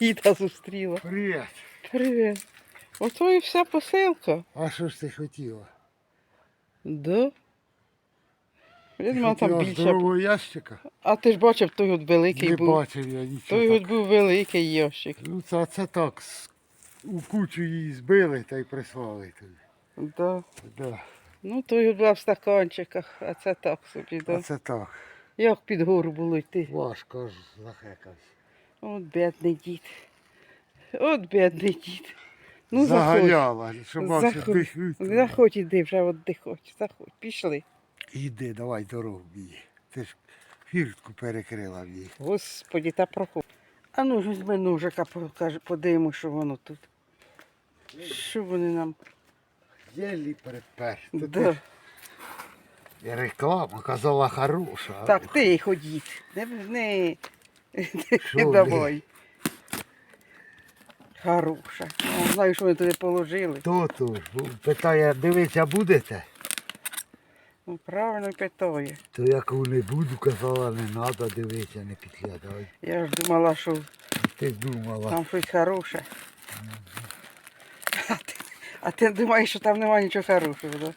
Діда зустріла. Привіт. Привіт. Ото і вся посилка. А що ж ти хотіла? Да. Він мав там більше. здорового ящика? А ти ж бачив, той от великий Не був. бачив я нічого. Той от був великий ящик. Ну це, це так. У кучу її збили та й прислали тобі. Да. Да. Ну, той от була в стаканчиках, а це так собі, А це так. Як під гору було йти. Важко ж захекався. От бідний дід. От бідний дід. Ну. Загаляла, що бачиш, Заходь. дихають. Заходь іди вже, от де хоч. Заходь. Пішли. Іди, давай дорогу мені. Ти ж фіртку перекрила мені. Господі, та проходь. А ну ж візьми ножика, покаже, подивимо, що воно тут. Що вони нам? Єлі припер. Да. Реклама казала хороша. Так, ти ходіть. Не, не, не давай. Хороша. Не знаю, що вони туди положили. То то ж. Питає, дивиться, будете? Ну, правильно питає. То я коли не буду, казала, не треба дивитися, не підглядай. Я ж думала, що Ти думала. там щось хороше. А ти, а ти думаєш, що там немає нічого хорошого, да?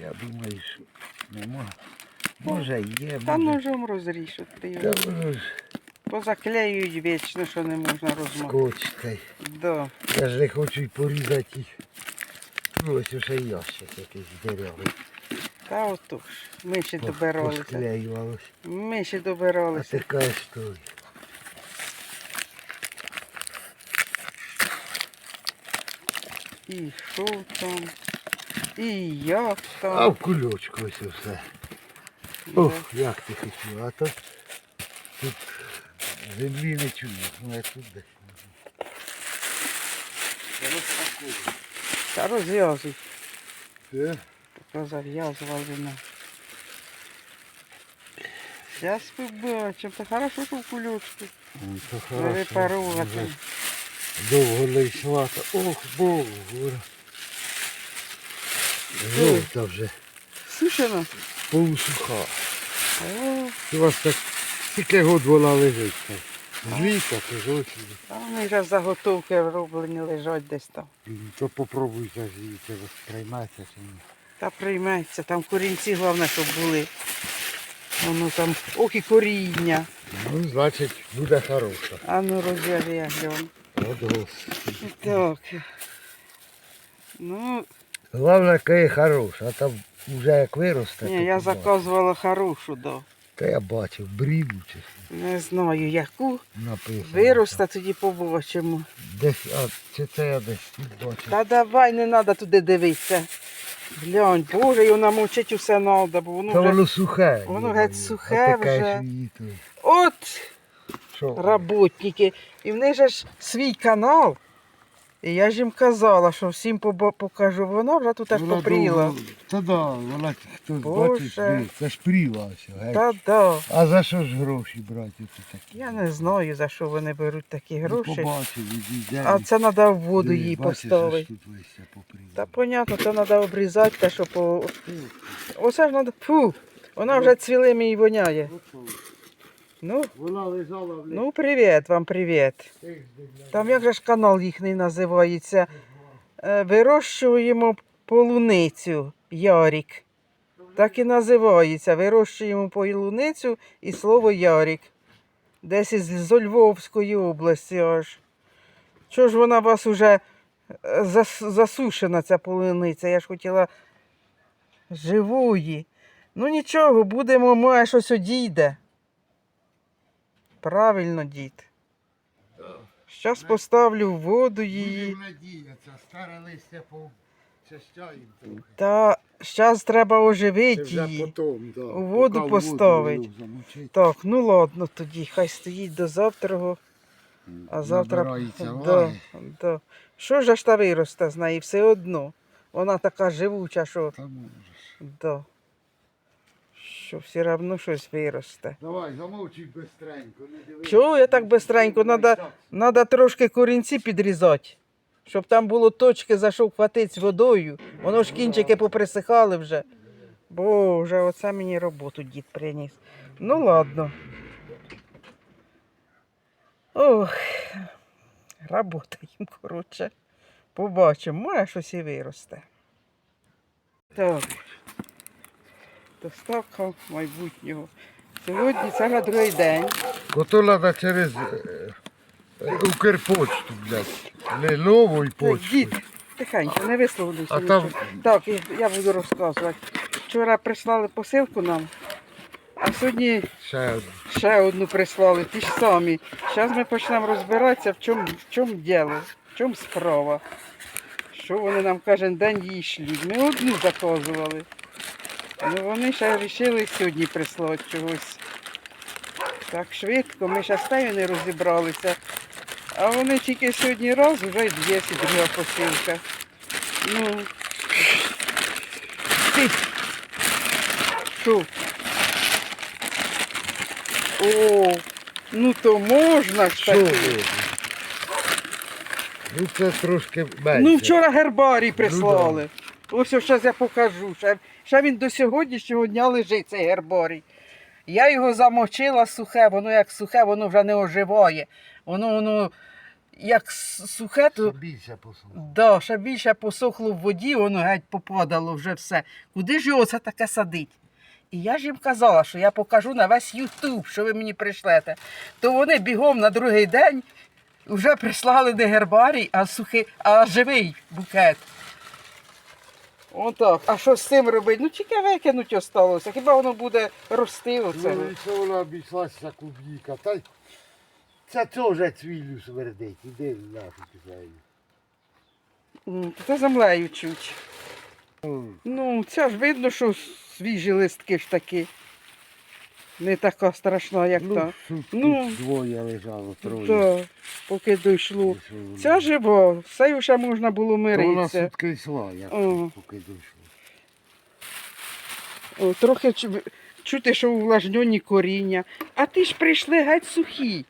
Я думаю, що нема. Може є, Та може. ножом Та його. воно ж Позаклеюють вічно, що не можна розмовити. скотч та. Да. Я ж не хочу й порізати їх. Ну, ось уже ще ящик якийсь деревий. Та отож. Ми ще добиралися. Посклеювалось. Ми ще А добиралися. кажеш, що І що там, і як А там. в кульочку ось все. Ох, як ти хотів, а то тут землі не чую, ну я тут десь. Та розв'язуй. Все? Така зав'язувала вона. Зараз побачимо. Та хорошо, що в кульочку. Ну, то хорошо. Довго не йшла, ох, Богу, гора. Жовта вже, Сушена? полусуха. У вас так тільки год вона лежить. так. З літа, то осені. а вони вже заготовки роблені лежать десь там. То попробуйте звідти, прийметься чи ні. Та прийметься, там корінці головне, щоб були. Воно там ох і коріння. Ну, значить, буде хороша. А ну розв'яжи я гляну. Так. Ну, Головне, яка хороша, а там вже як виросте. ні, я заказувала хорошу, да. Та я бачив, бріву чи Не знаю, яку. написано. Виросте, тоді побачимо. Десь, а чи це я десь тут бачив. Та давай, не треба туди дивитися. Глянь, боже, його намочить усе треба, бо воно Та вже. воно сухе. воно геть сухе вже. От Що? роботники. І в них же ж свій канал. І я ж їм казала, що всім покажу, вона вже тут аж попріла. Та да, вона хтось бачить, це ж пріла ось. Та да. А за що ж гроші брати такі? Я не знаю, за що вони беруть такі Ну, гроші. Побачив. А це треба в воду її поставити. Та понятно, це треба обрізати те, що по. Оце ж треба. Фу! Вона вже цвілими і воняє. Ну, Вона лежала в ну привіт вам, привіт. Там як же ж канал їхній називається? Е, Вирощуємо полуницю Ярік. Так і називається. Вирощуємо полуницю і слово Ярік. Десь із з Львовської області аж. Чого ж вона у вас уже е, зас- засушена, ця полуниця? Я ж хотіла живої. Ну нічого, будемо, може, щось одійде. Правильно, дід. Щас поставлю в воду її. Будемо надіятися, старе листя почищаємо трохи. Та зараз треба оживити її. потім, да. У воду Поки в поставить. воду замочить. Так, ну ладно тоді, хай стоїть до завтра. А завтра. Набирається Да, влаги. да. Що ж аж та виросте з неї все одно. Вона така живуча, що. Та можеш. Да. Що все одно щось виросте. Давай, замовчуй бистренько, не дивись. Чого я так бистренько? Надо, надо трошки корінці підрізати, щоб там було точки, за що хватить водою. Воно ж кінчики поприсихали вже. Боже, оце мені роботу дід приніс. Ну ладно. Ох, работаємо, коротше. Побачимо, може щось і виросте. Так. Доставка майбутнього. Сьогодні це на другий день. Кото треба через е, е, Укрпочту, блядь. Не новою почту. Дід, тихенько, не висловлюйся. А нічого. там- Так, я- я буду розказувати. Вчора прислали посилку нам, а сьогодні Ще одна. ще одну прислали, ті ж самі. Зараз ми почнемо розбиратися, в чому, в чому діло, в чому справа. Що вони нам кожен день їй шлють. Ми одну заказували. Ну вони ще вирішили сьогодні прислати чогось. Так швидко, ми ще з тею не розібралися. А вони тільки сьогодні раз, вже є друга посилка. Ну. Ти. Що? О, ну то можна ж таки. Ну це трошки менше. Ну вчора гербарій прислали. Ось зараз я покажу. Ще, ще він до сьогоднішнього дня лежить, цей гербарій. Я його замочила сухе, воно як сухе, воно вже не оживає. Воно, воно як сухе, то Більше посуну. да, ще більше посохло в воді, воно геть попадало вже все. Куди ж його це таке садить? І я ж їм казала, що я покажу на весь Ютуб, що ви мені прийшлете. То вони бігом на другий день вже прислали не гербарій, а сухий, а живий букет. Отак. А що з цим робити? Ну тільки викинуть осталося. Хіба воно буде рости оце? Ну, і це вона обійшлася клубніка. Та й це теж цвілю свердить. Іди нафіг зайві. М, Це землею чуть. Ну, Ну, це ж видно, що свіжі листки ж такі. Не така страшна, як та. ну, сутки Ну, двоє лежало, троє. Так, поки дійшло. Ця жива, все ще можна було То вона сутки йшла, як О. поки дійшло. О, трохи чути, що увлажнені коріння. А ти ж прийшли геть сухі.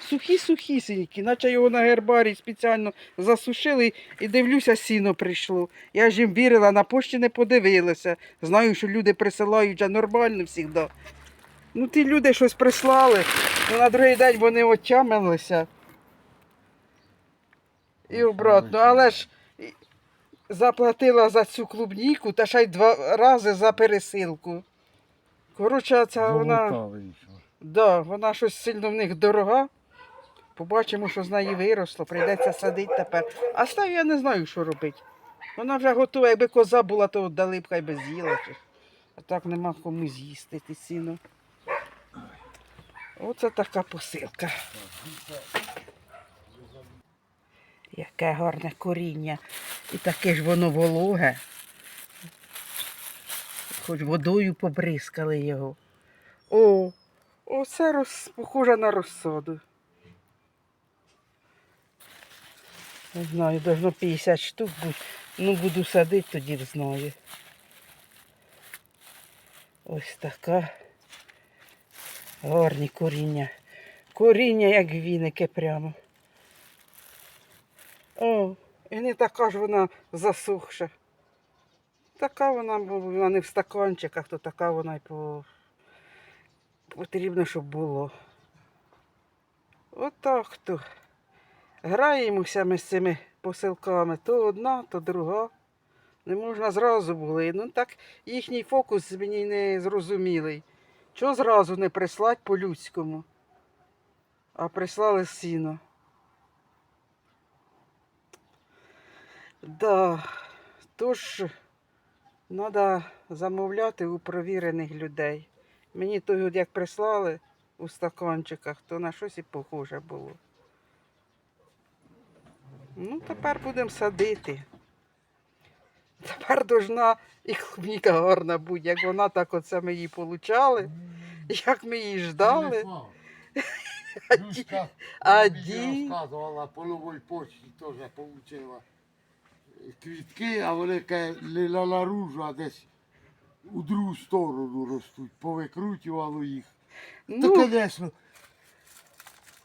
Сухі сухісінькі, наче його на гербарі спеціально засушили і дивлюся, сіно прийшло. Я ж їм вірила, на пошті не подивилася. Знаю, що люди присилають а нормально завжди. Ну, ті люди щось прислали, ну на другий день вони отямилися. І обратно. Але ж заплатила за цю клубніку та ще й два рази за пересилку. Коротше, ця вона. Да, вона щось сильно в них дорога. Побачимо, що з неї виросло, прийдеться садити тепер. А стаю я не знаю, що робити. Вона вже готова, якби коза була, то дали б хай би з'їла. А так нема кому з'їсти ті сіно. Оце така посилка. Яке гарне коріння. І таке ж воно вологе. Хоч водою побризкали його. О, оце роз... похоже на розсаду. Не знаю, должно 50 штук бути. Ну, буду садити, тоді знаю. Ось така. Гарні коріння. Коріння, як віники прямо. О, і не така ж вона засухша. Така вона, бо вона не в стаканчиках, то така вона й по... потрібно, щоб було. Отак то. Граємося ми з цими посилками. То одна, то друга. Не можна зразу були. Ну так їхній фокус мені не зрозумілий. Чого зразу не прислать по-людському, а прислали сіно. Да, тож треба замовляти у провірених людей. Мені от як прислали у стаканчиках, то на щось і похоже було. Ну, тепер будемо садити. Тепер должна і клубніка гарна бути, як вона так оце ми її получали, як ми її ждали. А ді- а ді- розказувала, по новій почті теж отримала квітки, а вони не на наружу, а десь у другу сторону ростуть. Повикрутювало їх. Ну, Та, звісно,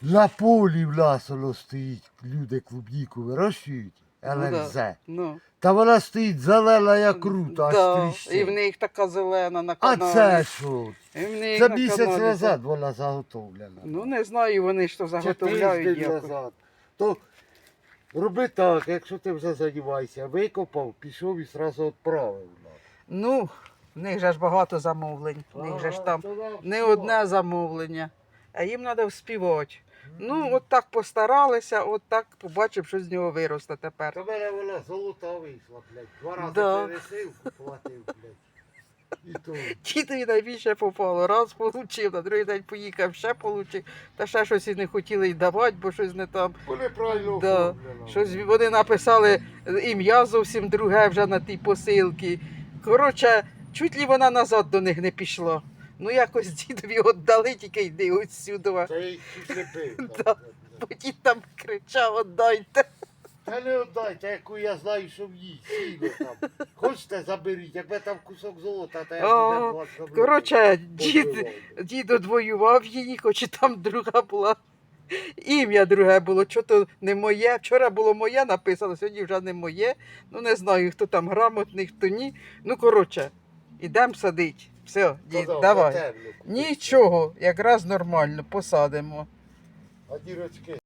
на полі в нас воно стоїть, люди клубніку вирощують, ну, да. ЛНЗ. ну, Та вона стоїть зелена, як рута, Да, аж тріщить. і в них така зелена на А каналі. це що? І в них Це на місяць каналі. назад вона заготовлена. Ну не знаю, вони що Чи заготовляють тиждень назад. То роби так, якщо ти вже займаєшся, викопав, пішов і одразу відправив. Ну, в них же ж багато замовлень. В них же ж там не одне замовлення, а їм треба вспівати. Ну, от так постаралися, от так побачив, що з нього виросте тепер. В мене вона золота вийшла, блядь. Два рази Да. пересив, платив, блядь. І то. Дітові найбільше попало. Раз получив, на другий день поїхав, ще получив, та ще щось і не хотіли й давати, бо щось не там. Вони правильно Да. оформлено. Щось вони написали ім'я зовсім друге вже на тій посилці. Коротше, чуть ли вона назад до них не пішла. Ну якось дідові віддали, тільки йди отсюди. Та не там, Да. Бо дід там кричав, віддайте. Та не віддайте, яку я знаю, що в ній сіно там. Хочете, заберіть, якби там кусок золота, то я О, б вас забрав. Коротше, дід, Побивав дід одвоював її, хоч і там друга була. Ім'я друге було, що то не моє. Вчора було моє написано, сьогодні вже не моє. Ну не знаю, хто там грамотний, хто ні. Ну, коротше, ідемо садить. Все, дід, Казав, давай. купити. Нічого, якраз нормально, посадимо. А дірочки.